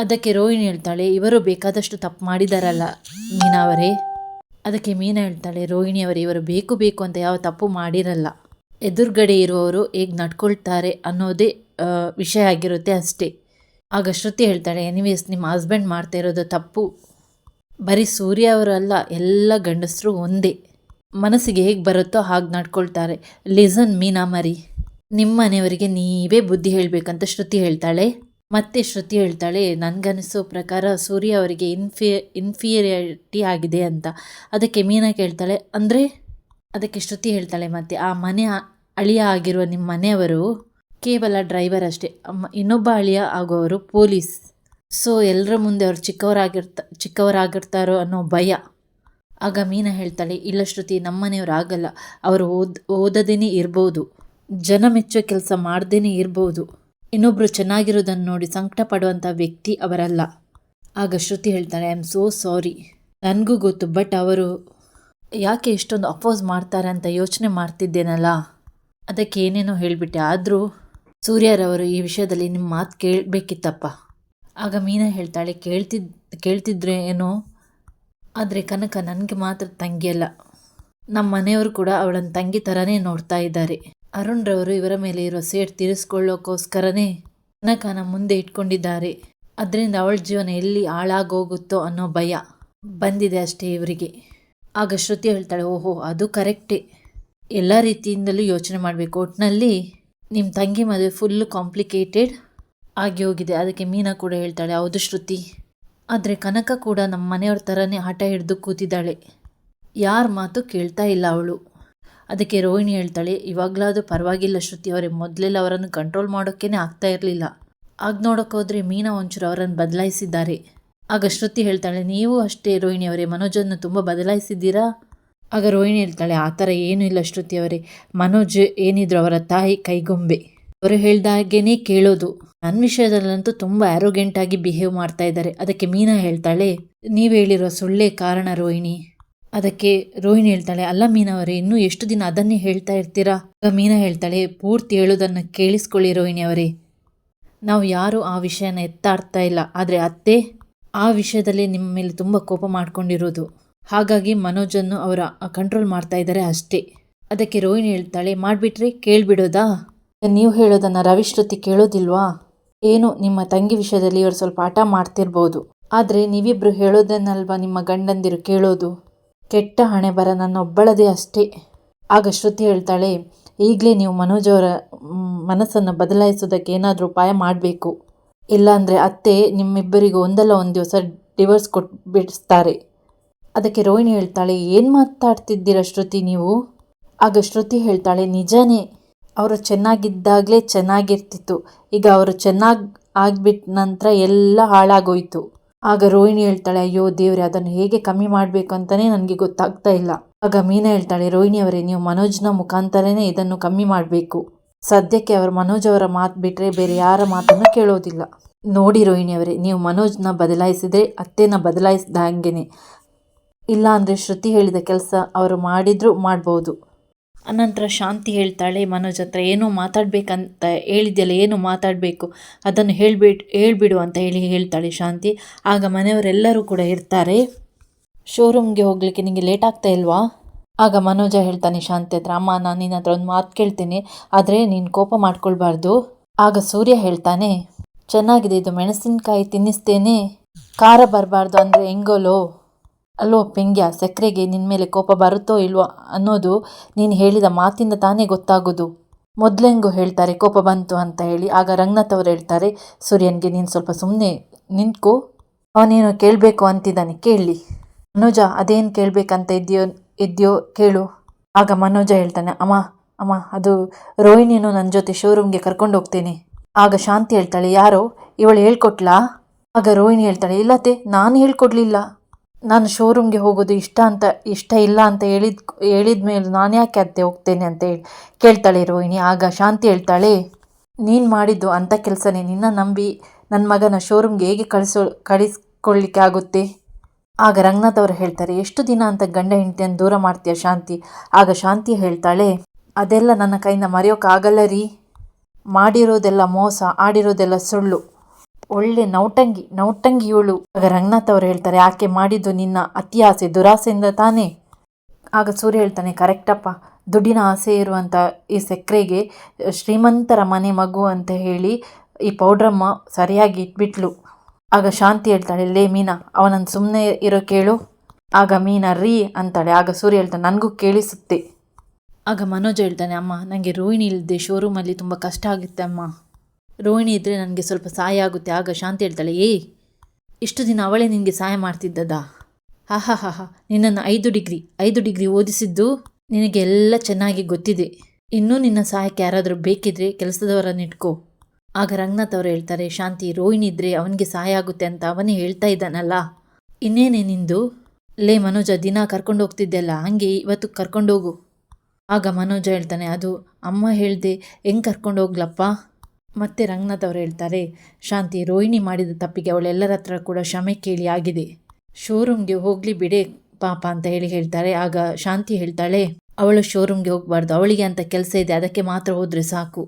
ಅದಕ್ಕೆ ರೋಹಿಣಿ ಹೇಳ್ತಾಳೆ, ಇವರು ಬೇಕಾದಷ್ಟು ತಪ್ಪು ಮಾಡಿದಾರಲ್ಲ ಮೀನಾ ಅವರೇ. ಅದಕ್ಕೆ ಮೀನಾ ಹೇಳ್ತಾಳೆ, ರೋಹಿಣಿ ಅವರೇ, ಇವರು ಬೇಕು ಬೇಕು ಅಂತ ಯಾವ ತಪ್ಪು ಮಾಡಿರಲ್ಲ. ಎದುರುಗಡೆ ಇರುವವರು ಹೇಗೆ ನಡ್ಕೊಳ್ತಾರೆ ಅನ್ನೋದೇ ವಿಷಯ ಆಗಿರುತ್ತೆ ಅಷ್ಟೇ. ಆಗ ಶ್ರುತಿ ಹೇಳ್ತಾಳೆ ಎನಿವೇಸ್ ನಿಮ್ಮ ಹಸ್ಬೆಂಡ್ ಮಾಡ್ತಾ ಇರೋದು ತಪ್ಪು. ಬರೀ ಸೂರ್ಯ ಅವರಲ್ಲ ಎಲ್ಲ ಗಂಡಸರು ಒಂದೇ. ಮನಸ್ಸಿಗೆ ಹೇಗೆ ಬರುತ್ತೋ ಹಾಗೆ ನಡ್ಕೊಳ್ತಾರೆ. ಲಿಸನ್ ಮೀನಾ ಮರಿ ನಿಮ್ಮ ಮನೆಯವರಿಗೆ ನೀವೇ ಬುದ್ಧಿ ಹೇಳಬೇಕಂತ ಶ್ರುತಿ ಹೇಳ್ತಾಳೆ. ಮತ್ತೆ ಶ್ರುತಿ ಹೇಳ್ತಾಳೆ ನನಗನಿಸೋ ಪ್ರಕಾರ ಸೂರ್ಯ ಅವರಿಗೆ ಇನ್ಫಿ ಇನ್ಫೀರಿಯಾರಿಟಿ ಆಗಿದೆ ಅಂತ. ಅದಕ್ಕೆ ಮೀನಾ ಕೇಳ್ತಾಳೆ, ಅಂದರೆ? ಅದಕ್ಕೆ ಶ್ರುತಿ ಹೇಳ್ತಾಳೆ, ಮತ್ತೆ ಆ ಮನೆ ಅಳಿಯ ಆಗಿರುವ ನಿಮ್ಮ ಮನೆಯವರು ಕೇವಲ ಡ್ರೈವರ್ ಅಷ್ಟೇ. ಇನ್ನೊಬ್ಬ ಅಳಿಯ ಆಗುವವರು ಪೊಲೀಸ್. ಸೊ ಎಲ್ಲರ ಮುಂದೆ ಅವರು ಚಿಕ್ಕವರಾಗಿರ್ತ, ಚಿಕ್ಕವರಾಗಿರ್ತಾರೋ ಅನ್ನೋ ಭಯ. ಆಗ ಮೀನಾ ಹೇಳ್ತಾಳೆ, ಇಲ್ಲ ಶ್ರುತಿ ನಮ್ಮನೆಯವ್ರು ಆಗಲ್ಲ. ಅವರು ಓದ್, ಓದದೇನೆ ಇರ್ಬೋದು. ಜನ ಮೆಚ್ಚೋ ಕೆಲಸ ಮಾಡ್ದೇನೆ ಇರ್ಬೋದು. ಇನ್ನೊಬ್ಬರು ಚೆನ್ನಾಗಿರೋದನ್ನು ನೋಡಿ ಸಂಕಟ ಪಡುವಂಥ ವ್ಯಕ್ತಿ ಅವರಲ್ಲ. ಆಗ ಶ್ರುತಿ ಹೇಳ್ತಾಳೆ ಐ ಆಮ್ ಸೋ ಸಾರಿ ನನಗೂ ಗೊತ್ತು ಬಟ್ ಅವರು ಯಾಕೆ ಇಷ್ಟೊಂದು ಅಪೋಸ್ ಮಾಡ್ತಾರೆ ಅಂತ ಯೋಚನೆ ಮಾಡ್ತಿದ್ದೇನಲ್ಲ? ಅದಕ್ಕೆ ಏನೇನೋ ಹೇಳಿಬಿಟ್ಟೆ. ಆದರೂ ಸೂರ್ಯರವರು ಈ ವಿಷಯದಲ್ಲಿ ನಿಮ್ಮ ಮಾತು ಕೇಳಬೇಕಿತ್ತಪ್ಪ. ಆಗ ಮೀನಾ ಹೇಳ್ತಾಳೆ, ಕೇಳ್ತಿದ್, ಕೇಳ್ತಿದ್ರೆ ಏನೋ? ಆದರೆ ಕನಕ ನನಗೆ ಮಾತ್ರ ತಂಗಿಯಲ್ಲ ನಮ್ಮ ಮನೆಯವರು ಕೂಡ ಅವಳನ್ನು ತಂಗಿ ಥರನೇ ನೋಡ್ತಾ ಇದ್ದಾರೆ. ಅರುಣ್ ರವರು ಇವರ ಮೇಲೆ ಇರೋ ಸೇಟ್ ತೀರಿಸ್ಕೊಳ್ಳೋಕ್ಕೋಸ್ಕರನೇ ಕನಕನ ಮುಂದೆ ಇಟ್ಕೊಂಡಿದ್ದಾರೆ. ಅದರಿಂದ ಅವಳ ಜೀವನ ಎಲ್ಲಿ ಹಾಳಾಗೋಗುತ್ತೋ ಅನ್ನೋ ಭಯ ಬಂದಿದೆ ಅಷ್ಟೇ ಇವರಿಗೆ. ಆಗ ಶ್ರುತಿ ಹೇಳ್ತಾಳೆ, ಓಹೋ, ಅದು ಕರೆಕ್ಟೇ. ಎಲ್ಲ ರೀತಿಯಿಂದಲೂ ಯೋಚನೆ ಮಾಡಬೇಕು. ಒಟ್ಟಿನಲ್ಲಿ ನಿಮ್ಮ ತಂಗಿ ಮದುವೆ ಫುಲ್ಲು ಕಾಂಪ್ಲಿಕೇಟೆಡ್ ಆಗಿ ಹೋಗಿದೆ. ಅದಕ್ಕೆ ಮೀನಾ ಕೂಡ ಹೇಳ್ತಾಳೆ, ಹೌದು ಶ್ರುತಿ. ಆದರೆ ಕನಕ ಕೂಡ ನಮ್ಮ ಮನೆಯವ್ರ ಥರನೇ ಹಠ ಹಿಡಿದು ಕೂತಿದ್ದಾಳೆ. ಯಾರ ಮಾತು ಕೇಳ್ತಾ ಇಲ್ಲ ಅವಳು. ಅದಕ್ಕೆ ರೋಹಿಣಿ ಹೇಳ್ತಾಳೆ, ಇವಾಗಲಾದರೂ ಪರವಾಗಿಲ್ಲ ಶ್ರುತಿ ಅವರೇ, ಮೊದಲೆಲ್ಲ ಅವರನ್ನು ಕಂಟ್ರೋಲ್ ಮಾಡೋಕ್ಕೇ ಆಗ್ತಾ ಇರಲಿಲ್ಲ. ಆಗ ನೋಡೋಕೆ ಹೋದರೆ ಮೀನಾ ಒಂಚೂರು ಅವರನ್ನು ಬದಲಾಯಿಸಿದ್ದಾರೆ. ಆಗ ಶ್ರುತಿ ಹೇಳ್ತಾಳೆ, ನೀವು ಅಷ್ಟೇ ರೋಹಿಣಿ ಅವರೇ, ಮನೋಜನ್ನು ತುಂಬ ಬದಲಾಯಿಸಿದ್ದೀರಾ? ಆಗ ರೋಹಿಣಿ ಹೇಳ್ತಾಳೆ, ಆ ಥರ ಏನೂ ಇಲ್ಲ ಶ್ರುತಿ ಅವರೇ, ಮನೋಜ್ ಏನಿದ್ರು ಅವರ ತಾಯಿ ಕೈಗೊಂಬೆ. ಅವರು ಹೇಳ್ದಾಗೇನೆ ಕೇಳೋದು. ನನ್ನ ವಿಷಯದಲ್ಲಂತೂ ತುಂಬ ಆರೋಗ್ಯಂಟಾಗಿ ಬಿಹೇವ್ ಮಾಡ್ತಾ ಇದ್ದಾರೆ. ಅದಕ್ಕೆ ಮೀನಾ ಹೇಳ್ತಾಳೆ, ನೀವು ಹೇಳಿರೋ ಸುಳ್ಳೇ ಕಾರಣ ರೋಹಿಣಿ. ಅದಕ್ಕೆ ರೋಹಿಣಿ ಹೇಳ್ತಾಳೆ, ಅಲ್ಲ ಮೀನಾ ಅವರೇ ಇನ್ನೂ ಎಷ್ಟು ದಿನ ಅದನ್ನೇ ಹೇಳ್ತಾ ಇರ್ತೀರಾ? ಮೀನಾ ಹೇಳ್ತಾಳೆ, ಪೂರ್ತಿ ಹೇಳೋದನ್ನು ಕೇಳಿಸ್ಕೊಳ್ಳಿ ರೋಹಿಣಿ ಅವರೇ. ನಾವು ಯಾರೂ ಆ ವಿಷಯನ ಎತ್ತಾಡ್ತಾ ಇಲ್ಲ, ಆದರೆ ಅತ್ತೆ ಆ ವಿಷಯದಲ್ಲಿ ನಿಮ್ಮ ಮೇಲೆ ತುಂಬ ಕೋಪ ಮಾಡ್ಕೊಂಡಿರೋದು. ಹಾಗಾಗಿ ಮನೋಜನ್ನು ಅವರ ಕಂಟ್ರೋಲ್ ಮಾಡ್ತಾ ಇದ್ದಾರೆ ಅಷ್ಟೇ. ಅದಕ್ಕೆ ರೋಹಿಣಿ ಹೇಳ್ತಾಳೆ, ಮಾಡಿಬಿಟ್ರೆ ಕೇಳಿಬಿಡೋದಾ? ನೀವು ಹೇಳೋದನ್ನು ರವಿಶ್ರುತಿ ಕೇಳೋದಿಲ್ವಾ? ಏನು, ನಿಮ್ಮ ತಂಗಿ ವಿಷಯದಲ್ಲಿ ಇವರು ಸ್ವಲ್ಪ ಆಟ ಮಾಡ್ತಿರ್ಬೋದು. ಆದರೆ ನೀವಿಬ್ಬರು ಹೇಳೋದನ್ನಲ್ವಾ ನಿಮ್ಮ ಗಂಡಂದಿರು ಕೇಳೋದು? ಕೆಟ್ಟ ಹಣೆ ಬರ ನನ್ನೊಬ್ಬಳದೇ ಅಷ್ಟೇ. ಆಗ ಶ್ರುತಿ ಹೇಳ್ತಾಳೆ, ಈಗಲೇ ನೀವು ಮನೋಜ್ ಅವರ ಮನಸ್ಸನ್ನು ಬದಲಾಯಿಸೋದಕ್ಕೆ ಏನಾದರೂ ಉಪಾಯ ಮಾಡಬೇಕು. ಇಲ್ಲಾಂದರೆ ಅತ್ತೆ ನಿಮ್ಮಿಬ್ಬರಿಗೂ ಒಂದಲ್ಲ ಒಂದು ದಿವಸ ಡಿವೋರ್ಸ್ ಕೊಟ್ಬಿಡಿಸ್ತಾರೆ ಅದಕ್ಕೆ ರೋಹಿಣಿ ಹೇಳ್ತಾಳೆ, ಏನು ಮಾತಾಡ್ತಿದ್ದೀರ ಶ್ರುತಿ ನೀವು? ಆಗ ಶ್ರುತಿ ಹೇಳ್ತಾಳೆ, ನಿಜನೇ, ಅವರು ಚೆನ್ನಾಗಿದ್ದಾಗಲೇ ಚೆನ್ನಾಗಿರ್ತಿತ್ತು. ಈಗ ಅವರು ಚೆನ್ನಾಗಿ ಆಗಿಬಿಟ್ಟ ನಂತರ ಎಲ್ಲ ಹಾಳಾಗೋಯ್ತು. ಆಗ ರೋಹಿಣಿ ಹೇಳ್ತಾಳೆ, ಅಯ್ಯೋ ದೇವ್ರೆ, ಅದನ್ನು ಹೇಗೆ ಕಮ್ಮಿ ಮಾಡಬೇಕು ಅಂತಲೇ ನನಗೆ ಗೊತ್ತಾಗ್ತಾ ಇಲ್ಲ. ಆಗ ಮೀನಾ ಹೇಳ್ತಾಳೆ, ರೋಹಿಣಿ ಅವರೇ, ನೀವು ಮನೋಜ್ನ ಮುಖಾಂತರನೇ ಇದನ್ನು ಕಮ್ಮಿ ಮಾಡಬೇಕು. ಸದ್ಯಕ್ಕೆ ಅವರು ಮನೋಜ್ ಅವರ ಮಾತು ಬಿಟ್ಟರೆ ಬೇರೆ ಯಾರ ಮಾತನ್ನು ಕೇಳೋದಿಲ್ಲ. ನೋಡಿ ರೋಹಿಣಿ ಅವರೇ, ನೀವು ಮನೋಜ್ನ ಬದಲಾಯಿಸಿದರೆ ಅತ್ತೆನ ಬದಲಾಯಿಸಿದ ಹಾಗೇನೆ. ಇಲ್ಲ ಅಂದರೆ ಶ್ರುತಿ ಹೇಳಿದ ಕೆಲಸ ಅವರು ಮಾಡಿದರೂ ಮಾಡ್ಬೋದು. ಅನಂತರ ಶಾಂತಿ ಹೇಳ್ತಾಳೆ, ಮನೋಜ್ ಹತ್ರ ಏನೋ ಮಾತಾಡಬೇಕಂತ ಹೇಳಿದ್ಯಲ್ಲ, ಏನು ಮಾತಾಡಬೇಕು, ಅದನ್ನು ಹೇಳ್ಬಿಟ್ಟು ಹೇಳಿಬಿಡು ಅಂತ ಹೇಳಿ ಹೇಳ್ತಾಳೆ ಶಾಂತಿ. ಆಗ ಮನೆಯವರೆಲ್ಲರೂ ಕೂಡ ಇರ್ತಾರೆ. ಶೋರೂಮ್ಗೆ ಹೋಗಲಿಕ್ಕೆ ನಿಮಗೆ ಲೇಟ್ ಆಗ್ತಾ ಇಲ್ವಾ? ಆಗ ಮನೋಜ ಹೇಳ್ತಾನೆ, ಶಾಂತಿ ಹತ್ರ, ಅಮ್ಮ, ನಾನು ನಿನ್ನ ಹತ್ರ ಒಂದು ಮಾತು ಕೇಳ್ತೀನಿ, ಆದರೆ ನೀನು ಕೋಪ ಮಾಡ್ಕೊಳ್ಬಾರ್ದು. ಆಗ ಸೂರ್ಯ ಹೇಳ್ತಾನೆ, ಚೆನ್ನಾಗಿದೆ, ಇದು ಮೆಣಸಿನಕಾಯಿ ತಿನ್ನಿಸ್ತೇನೆ. ಖಾರ ಬರಬಾರ್ದು ಅಂದರೆ ಹೆಂಗೋಲೋ ಅಲ್ಲೋ ಪೆಂಗ್ಯ ಸಕ್ಕರೆಗೆ ನಿನ್ನ ಮೇಲೆ ಕೋಪ ಬರುತ್ತೋ ಇಲ್ವೋ ಅನ್ನೋದು ನೀನು ಹೇಳಿದ ಮಾತಿಂದ ತಾನೇ ಗೊತ್ತಾಗೋದು. ಮೊದಲೆಂಗು ಹೇಳ್ತಾರೆ, ಕೋಪ ಬಂತು ಅಂತ ಹೇಳಿ. ಆಗ ರಂಗನಾಥ್ ಅವರು ಹೇಳ್ತಾರೆ, ಸೂರ್ಯನ್ಗೆ ನೀನು ಸ್ವಲ್ಪ ಸುಮ್ಮನೆ ನಿಂತ್ಕೋ. ಅವನೇನು ಕೇಳಬೇಕು ಅಂತಿದ್ದಾನೆ ಕೇಳಿ ಮನೋಜ, ಅದೇನು ಕೇಳಬೇಕಂತ ಇದೆಯೋ ಇದೆಯೋ ಕೇಳು. ಆಗ ಮನೋಜ ಹೇಳ್ತಾನೆ, ಅಮ್ಮ ಅಮ್ಮ, ಅದು ರೋಹಿಣಿಯನ್ನು ನನ್ನ ಜೊತೆ ಶೋರೂಮ್ಗೆ ಕರ್ಕೊಂಡು ಹೋಗ್ತೇನೆ. ಆಗ ಶಾಂತಿ ಹೇಳ್ತಾಳೆ, ಯಾರೋ, ಇವಳು ಹೇಳ್ಕೊಟ್ಲಾ? ಆಗ ರೋಹಿಣಿ ಹೇಳ್ತಾಳೆ ಇಲ್ಲತ್ತೆ ನಾನು ಹೇಳ್ಕೊಡ್ಲಿಲ್ಲ. ನಾನು ಶೋರೂಮ್ಗೆ ಹೋಗೋದು ಇಷ್ಟ ಅಂತ, ಇಷ್ಟ ಇಲ್ಲ ಅಂತ ಹೇಳಿದ ಹೇಳಿದ ಮೇಲೆ ನಾನು ಯಾಕೆ ಅತ್ತೆ ಹೋಗ್ತೇನೆ ಅಂತ ಹೇಳಿ ಕೇಳ್ತಾಳೆ ರೋಹಿಣಿ. ಆಗ ಶಾಂತಿ ಹೇಳ್ತಾಳೆ, ನೀನು ಮಾಡಿದ್ದು ಅಂಥ ಕೆಲಸನೇ. ನಿನ್ನ ನಂಬಿ ನನ್ನ ಮಗನ ಶೋರೂಮ್ಗೆ ಹೇಗೆ ಕಳಿಸೋ, ಕಳಿಸ್ಕೊಳ್ಳಿಕ್ಕೆ ಆಗುತ್ತೆ? ಆಗ ರಂಗನಾಥ್ ಅವರು ಹೇಳ್ತಾರೆ, ಎಷ್ಟು ದಿನ ಅಂತ ಗಂಡ ಹೆಂಡತಿಯನ್ನು ದೂರ ಮಾಡ್ತೀಯ ಶಾಂತಿ? ಆಗ ಶಾಂತಿ ಹೇಳ್ತಾಳೆ, ಅದೆಲ್ಲ ನನ್ನ ಕೈಯಿಂದ ಮರೆಯೋಕ್ಕಾಗಲ್ಲ ರೀ. ಮಾಡಿರೋದೆಲ್ಲ ಮೋಸ, ಆಡಿರೋದೆಲ್ಲ ಸುಳ್ಳು. ಒಳ್ಳೆ ನೌಟಂಗಿ ನೌಟಂಗಿ ಇವಳು ಆಗ ರಂಗನಾಥ್ ಅವರು ಹೇಳ್ತಾರೆ ಆಕೆ ಮಾಡಿದ್ದು ನಿನ್ನ ಅತಿ ಆಸೆ, ದುರಾಸೆಯಿಂದ ತಾನೇ? ಆಗ ಸೂರ್ಯ ಹೇಳ್ತಾನೆ, ಕರೆಕ್ಟಪ್ಪ, ದುಡ್ಡಿನ ಆಸೆ ಇರುವಂಥ ಈ ಸಕ್ಕರೆಗೆ ಶ್ರೀಮಂತರ ಮನೆ ಮಗು ಅಂತ ಹೇಳಿ ಈ ಪೌಡ್ರಮ್ಮ ಸರಿಯಾಗಿ ಇಟ್ಬಿಟ್ಲು. ಆಗ ಶಾಂತಿ ಹೇಳ್ತಾಳೆ, ಲೇ ಮೀನಾ, ಅವನನ್ನು ಸುಮ್ಮನೆ ಇರೋ ಕೇಳು. ಆಗ ಮೀನಾ, ರೀ ಅಂತಾಳೆ. ಆಗ ಸೂರ್ಯ ಹೇಳ್ತಾನೆ, ನನಗೂ ಕೇಳಿಸುತ್ತೆ. ಆಗ ಮನೋಜ್ ಹೇಳ್ತಾನೆ, ಅಮ್ಮ ನನಗೆ ರೋಹಿಣಿ ಇಲ್ಲದೆ ಶೋರೂಮಲ್ಲಿ ತುಂಬ ಕಷ್ಟ ಆಗುತ್ತೆ ಅಮ್ಮ. ರೋಹಿಣಿ ಇದ್ದರೆ ನನಗೆ ಸ್ವಲ್ಪ ಸಹಾಯ ಆಗುತ್ತೆ. ಆಗ ಶಾಂತಿ ಹೇಳ್ತಾಳೆ, ಏಯ್, ಇಷ್ಟು ದಿನ ಅವಳೇ ನಿನಗೆ ಸಹಾಯ ಮಾಡ್ತಿದ್ದದಾ? ಹಾ ಹಾ ಹಾ ಹಾ, ನಿನ್ನನ್ನು ಐದು ಡಿಗ್ರಿ ಐದು ಡಿಗ್ರಿ ಓದಿಸಿದ್ದು ನಿನಗೆ ಎಲ್ಲ ಚೆನ್ನಾಗಿ ಗೊತ್ತಿದೆ. ಇನ್ನೂ ನಿನ್ನ ಸಹಾಯಕ್ಕೆ ಯಾರಾದರೂ ಬೇಕಿದ್ರೆ ಕೆಲಸದವರನ್ನು ಇಟ್ಕೋ. ಆಗ ರಂಗನಾಥ್ ಅವರು ಹೇಳ್ತಾರೆ, ಶಾಂತಿ, ರೋಹಿಣಿ ಇದ್ದರೆ ಅವನಿಗೆ ಸಹಾಯ ಆಗುತ್ತೆ ಅಂತ ಅವನೇ ಹೇಳ್ತಾ ಇದ್ದಾನಲ್ಲ. ಇನ್ನೇನೇ ನಿಂದು? ಲೇ, ಮನೋಜ, ದಿನ ಕರ್ಕೊಂಡು ಹೋಗ್ತಿದ್ದೆಲ್ಲ ಹಾಗೆ ಇವತ್ತು ಕರ್ಕೊಂಡೋಗು ಆಗ ಮನೋಜ ಹೇಳ್ತಾನೆ, ಅದು ಅಮ್ಮ ಹೇಳ್ದೆ, ಹೆಂಗೆ ಕರ್ಕೊಂಡು ಹೋಗ್ಲಪ್ಪ? ಮತ್ತೆ ರಂಗನಾಥ್ ಅವರು ಹೇಳ್ತಾರೆ, ಶಾಂತಿ, ರೋಹಿಣಿ ಮಾಡಿದ ತಪ್ಪಿಗೆ ಅವಳೆಲ್ಲರ ಹತ್ರ ಕೂಡ ಕ್ಷಮೆ ಕೇಳಿ ಆಗಿದೆ. ಶೋರೂಮ್ಗೆ ಹೋಗಲಿ ಬಿಡೆ, ಪಾಪ ಅಂತ ಹೇಳಿ ಹೇಳ್ತಾರೆ. ಆಗ ಶಾಂತಿ ಹೇಳ್ತಾಳೆ, ಅವಳು ಶೋರೂಮ್ಗೆ ಹೋಗ್ಬಾರ್ದು. ಅವಳಿಗೆ ಅಂತ ಕೆಲಸ ಇದೆ. ಅದಕ್ಕೆ ಮಾತ್ರ ಹೋದರೆ ಸಾಕು.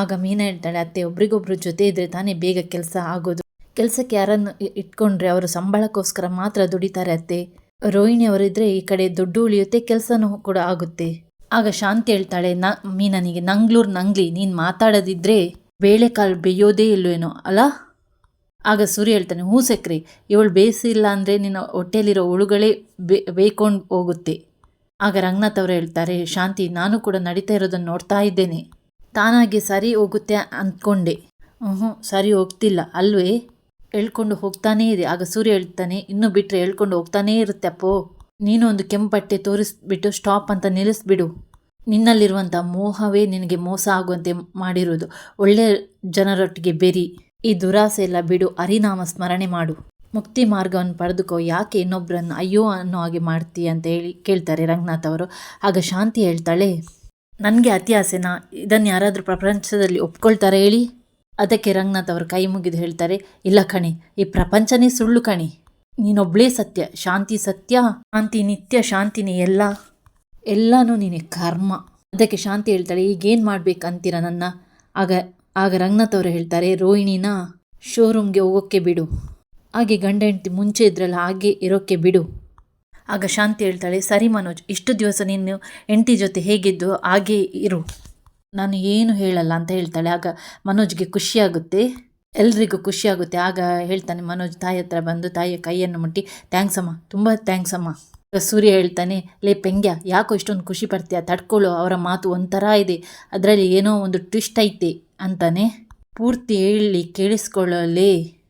ಆಗ ಮೀನಾ ಹೇಳ್ತಾಳೆ, ಅತ್ತೆ, ಒಬ್ರಿಗೊಬ್ರು ಜೊತೆ ಇದ್ದರೆ ತಾನೇ ಬೇಗ ಕೆಲಸ ಆಗೋದು. ಕೆಲಸಕ್ಕೆ ಯಾರನ್ನು ಇಟ್ಕೊಂಡ್ರೆ ಅವರು ಸಂಬಳಕ್ಕೋಸ್ಕರ ಮಾತ್ರ ದುಡಿತಾರೆ ಅತ್ತೆ. ರೋಹಿಣಿ ಅವರಿದ್ರೆ ಈ ಕಡೆ ದುಡ್ಡು ಉಳಿಯುತ್ತೆ, ಕೆಲಸನೂ ಕೂಡ ಆಗುತ್ತೆ. ಆಗ ಶಾಂತಿ ಹೇಳ್ತಾಳೆ, ನ, ಮೀನನಿಗೆ ನಂಗ್ಲೂರ್ ನಂಗ್ಲಿ, ನೀನು ಮಾತಾಡದಿದ್ರೆ ಬೇಳೆಕಾಳು ಬೇಯೋದೇ ಇಲ್ಲವೇನೋ ಅಲ್ಲ ಆಗ ಸೂರ್ಯ ಹೇಳ್ತಾನೆ, ಹ್ಞೂ ಸಕ್ರಿ, ಇವಳು ಬೇಯಿಸಿಲ್ಲ ಅಂದರೆ ನಿನ್ನ ಹೊಟ್ಟೆಯಲ್ಲಿರೋ ಹುಳುಗಳೇ ಬೇ, ಬೇಯ್ಕೊಂಡು ಹೋಗುತ್ತೆ. ಆಗ ರಂಗನಾಥ್ ಅವರು ಹೇಳ್ತಾರೆ, ಶಾಂತಿ, ನಾನು ಕೂಡ ನಡೀತಾ ಇರೋದನ್ನು ನೋಡ್ತಾ ಇದ್ದೇನೆ. ತಾನಾಗಿ ಸರಿ ಹೋಗುತ್ತೆ ಅಂದ್ಕೊಂಡೆ. ಹ್ಞೂ, ಸರಿ ಹೋಗ್ತಿಲ್ಲ, ಅಲ್ವೇ? ಹೇಳ್ಕೊಂಡು ಹೋಗ್ತಾನೇ ಇದೆ. ಆಗ ಸೂರ್ಯ ಹೇಳ್ತಾನೆ, ಇನ್ನೂ ಬಿಟ್ಟರೆ ಹೇಳ್ಕೊಂಡು ಹೋಗ್ತಾನೇ ಇರುತ್ತೆ ಅಪ್ಪೋ. ನೀನು ಒಂದು ಕೆಂಪು ಬಟ್ಟೆ ತೋರಿಸ್ಬಿಟ್ಟು, ಸ್ಟಾಪ್ ಅಂತ ನಿಲ್ಲಿಸ್ಬಿಡು. ನಿನ್ನಲ್ಲಿರುವಂಥ ಮೋಹವೇ ನಿನಗೆ ಮೋಸ ಆಗುವಂತೆ ಮಾಡಿರುವುದು. ಒಳ್ಳೆಯ ಜನರೊಟ್ಟಿಗೆ ಬೆರಿ. ಈ ದುರಾಸೆ ಎಲ್ಲ ಬಿಡು. ಹರಿನಾಮ ಸ್ಮರಣೆ ಮಾಡು. ಮುಕ್ತಿ ಮಾರ್ಗವನ್ನು ಪಡೆದುಕೋ. ಯಾಕೆ ಇನ್ನೊಬ್ಬರನ್ನು ಅಯ್ಯೋ ಅನ್ನೋ ಹಾಗೆ ಮಾಡ್ತೀಯ ಅಂತ ಹೇಳಿ ಕೇಳ್ತಾರೆ ರಂಗನಾಥ್ ಅವರು. ಆಗ ಶಾಂತಿ ಹೇಳ್ತಾಳೆ, ನನಗೆ ಅತಿ ಆಸೆನಾ ಇದನ್ನು ಯಾರಾದರೂ ಪ್ರಪಂಚದಲ್ಲಿ ಒಪ್ಕೊಳ್ತಾರೆ ಹೇಳಿ? ಅದಕ್ಕೆ ರಂಗನಾಥ್ ಅವರು ಕೈ ಮುಗಿದು ಹೇಳ್ತಾರೆ, ಇಲ್ಲ ಕಣಿ. ಈ ಪ್ರಪಂಚನೇ ಸುಳ್ಳು ಕಣಿ. ನೀನೊಬ್ಳೇ ಸತ್ಯ. ಶಾಂತಿ ಸತ್ಯ. ಶಾಂತಿ ನಿತ್ಯ. ಶಾಂತಿನೇ ಎಲ್ಲ. ಎಲ್ಲನೂ ನೀನೆ ಕರ್ಮ. ಅದಕ್ಕೆ ಶಾಂತಿ ಹೇಳ್ತಾಳೆ, ಈಗೇನು ಮಾಡ್ಬೇಕಂತೀರ ನನ್ನ? ಆಗ ಆಗ ರಂಗನಾಥ್ ಅವರು ಹೇಳ್ತಾರೆ, ರೋಹಿಣಿನ ಶೋರೂಮ್ಗೆ ಹೋಗೋಕ್ಕೆ ಬಿಡು. ಹಾಗೆ ಗಂಡ ಹೆಂಡತಿ ಮುಂಚೆ ಇದ್ರಲ್ಲ, ಹಾಗೆ ಇರೋಕ್ಕೆ ಬಿಡು. ಆಗ ಶಾಂತಿ ಹೇಳ್ತಾಳೆ, ಸರಿ ಮನೋಜ್, ಇಷ್ಟು ದಿವಸ ನೀನು ಹೆಂಡತಿ ಜೊತೆ ಹೇಗಿದ್ದು ಹಾಗೆ ಇರು. ನಾನು ಏನು ಹೇಳಲ್ಲ ಅಂತ ಹೇಳ್ತಾಳೆ. ಆಗ ಮನೋಜ್ಗೆ ಖುಷಿಯಾಗುತ್ತೆ. ಎಲ್ರಿಗೂ ಖುಷಿಯಾಗುತ್ತೆ. ಆಗ ಹೇಳ್ತಾನೆ ಮನೋಜ್ ತಾಯಿ ಹತ್ರ ಬಂದು ತಾಯಿಯ ಕೈಯನ್ನು ಮುಟ್ಟಿ, ಥ್ಯಾಂಕ್ಸ್ ಅಮ್ಮ, ತುಂಬ ಥ್ಯಾಂಕ್ಸ್ ಅಮ್ಮ. ಸೂರ್ಯ ಹೇಳ್ತಾನೆ, ಲೇ ಪೆಂಗ್ಯ, ಯಾಕೋ ಇಷ್ಟೊಂದು ಖುಷಿ ಪಡ್ತೀಯ? ತಡ್ಕೊಳ್ಳೋ ಅವರ ಮಾತು ಒಂಥರ ಇದೆ. ಅದರಲ್ಲಿ ಏನೋ ಒಂದು ಟ್ವಿಸ್ಟ್ ಐತೆ, ಅಂತಾನೆ. ಪೂರ್ತಿ ಹೇಳಿ ಕೇಳಿಸ್ಕೊಳ್ಳಲಿ.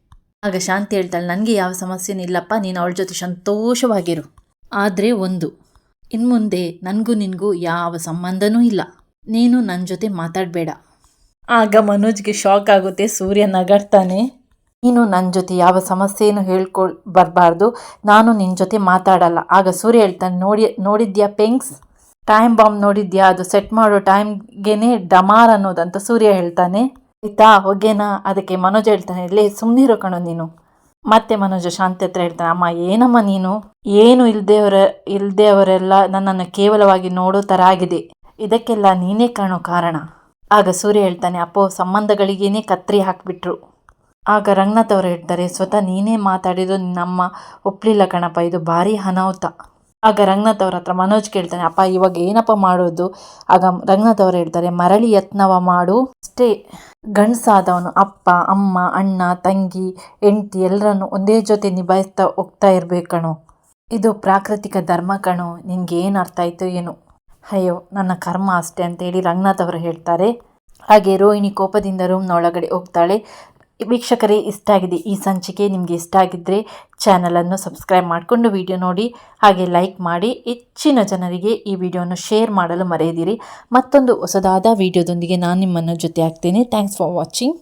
ಆಗ ಶಾಂತಿ ಹೇಳ್ತಾಳೆ, ನನಗೆ ಯಾವ ಸಮಸ್ಯೆನೂ ಇಲ್ಲಪ್ಪ, ನೀನು ಅವಳ ಜೊತೆ ಸಂತೋಷವಾಗಿರು. ಆದರೆ ಒಂದು, ಇನ್ಮುಂದೆ ನನಗೂ ನಿನಗೂ ಯಾವ ಸಂಬಂಧನೂ ಇಲ್ಲ. ನೀನು ನನ್ನ ಜೊತೆ ಮಾತಾಡಬೇಡ. ಆಗ ಮನೋಜ್ಗೆ ಶಾಕ್ ಆಗುತ್ತೆ, ಸೂರ್ಯ ನಗಾಡ್ತಾನೆ. ನೀನು ನನ್ನ ಜೊತೆ ಯಾವ ಸಮಸ್ಯೆಯನ್ನು ಹೇಳ್ಕೊಳ್ ಬರಬಾರ್ದು. ನಾನು ನಿನ್ನ ಜೊತೆ ಮಾತಾಡಲ್ಲ. ಆಗ ಸೂರ್ಯ ಹೇಳ್ತಾನೆ ನೋಡಿ ನೋಡಿದ್ಯಾ ಪೆಂಗ್ಸ್? ಟೈಮ್ ಬಾಂಬ್ ನೋಡಿದ್ಯಾ? ಅದು ಸೆಟ್ ಮಾಡೋ ಟೈಮ್ಗೆನೆ ಡಮಾರ್ ಅನ್ನೋದಂತ ಸೂರ್ಯ ಹೇಳ್ತಾನೆ. ಆಯ್ತಾ ಹೊಗೆನಾ ಅದಕ್ಕೆ ಮನೋಜ್ ಹೇಳ್ತಾನೆ ಇಲ್ಲೇ ಸುಮ್ಮನಿರೋ ಕಣೋ ನೀನು. ಮತ್ತೆ ಮನೋಜ ಶಾಂತಿ ಹತ್ರ ಹೇಳ್ತಾನೆ, ಅಮ್ಮ, ಏನಮ್ಮ ನೀನು? ಏನು ಇಲ್ಲದೇ ಅವರೆಲ್ಲ ನನ್ನನ್ನು ಕೇವಲವಾಗಿ ನೋಡೋ ಥರ ಆಗಿದೆ. ಇದಕ್ಕೆಲ್ಲ ನೀನೇ ಕಾಣೋ ಕಾರಣ. ಆಗ ಸೂರ್ಯ ಹೇಳ್ತಾನೆ, ಅಪ್ಪೋ, ಸಂಬಂಧಗಳಿಗೇನೆ ಕತ್ರಿ ಹಾಕ್ಬಿಟ್ರು. ಆಗ ರಂಗನಾಥ್ ಅವರು ಹೇಳ್ತಾರೆ, ಸ್ವತಃ ನೀನೇ ಮಾತಾಡಿದ್ದು ನಮ್ಮ ಒಪ್ಪಲಿಲ್ಲ ಕಣಪ್ಪ, ಇದು ಭಾರಿ ಅನಾಹುತ. ಆಗ ರಂಗನಾಥ್ ಅವ್ರ ಹತ್ರ ಮನೋಜ್ ಕೇಳ್ತಾನೆ, ಅಪ್ಪ, ಇವಾಗ ಏನಪ್ಪ ಮಾಡೋದು? ಆಗ ರಂಗನಾಥ್ ಅವರು ಹೇಳ್ತಾರೆ, ಮರಳಿ ಯತ್ನವ ಮಾಡು. ಅಷ್ಟೇ, ಗಂಡಸಾದವನು ಅಪ್ಪ, ಅಮ್ಮ, ಅಣ್ಣ, ತಂಗಿ, ಹೆಂಡತಿ ಎಲ್ಲರನ್ನು ಒಂದೇ ಜೊತೆ ನಿಭಾಯಿಸ್ತಾ ಹೋಗ್ತಾ ಇರಬೇಕು ಕಣೋ. ಇದು ಪ್ರಾಕೃತಿಕ ಧರ್ಮ ಕಣೋ, ನಿನಗೆ ಏನು ಅರ್ಥ ಆಯ್ತು ಏನು. ಅಯ್ಯೋ, ನನ್ನ ಕರ್ಮ ಅಷ್ಟೇ ಅಂತೇಳಿ ರಂಗನಾಥ್ ಅವರು ಹೇಳ್ತಾರೆ. ಹಾಗೆ ರೋಹಿಣಿ ಕೋಪದಿಂದ ರೂಮ್ನ ಒಳಗಡೆ ಹೋಗ್ತಾಳೆ. ವೀಕ್ಷಕರೇ, ಇಷ್ಟ ಆಗಿದೆ ಈ ಸಂಚಿಕೆ, ನಿಮಗೆ ಇಷ್ಟ ಆಗಿದ್ದರೆ ಚಾನಲನ್ನು ಸಬ್ಸ್ಕ್ರೈಬ್ ಮಾಡಿಕೊಂಡು ವಿಡಿಯೋ ನೋಡಿ, ಹಾಗೆ ಲೈಕ್ ಮಾಡಿ, ಹೆಚ್ಚಿನ ಜನರಿಗೆ ಈ ವಿಡಿಯೋವನ್ನು ಶೇರ್ ಮಾಡಲು ಮರೆಯದಿರಿ. ಮತ್ತೊಂದು ಹೊಸದಾದ ವಿಡಿಯೋದೊಂದಿಗೆ ನಾನು ನಿಮ್ಮನ್ನು ಜೊತೆ ಆಗ್ತೇನೆ ಥ್ಯಾಂಕ್ಸ್ ಫಾರ್ ವಾಚಿಂಗ್